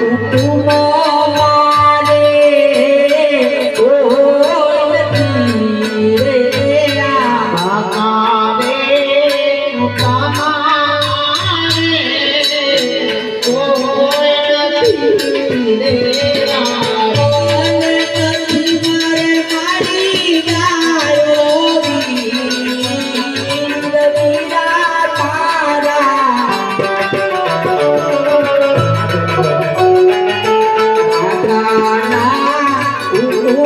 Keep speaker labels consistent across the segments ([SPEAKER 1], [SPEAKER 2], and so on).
[SPEAKER 1] Thank you.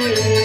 [SPEAKER 2] oh you.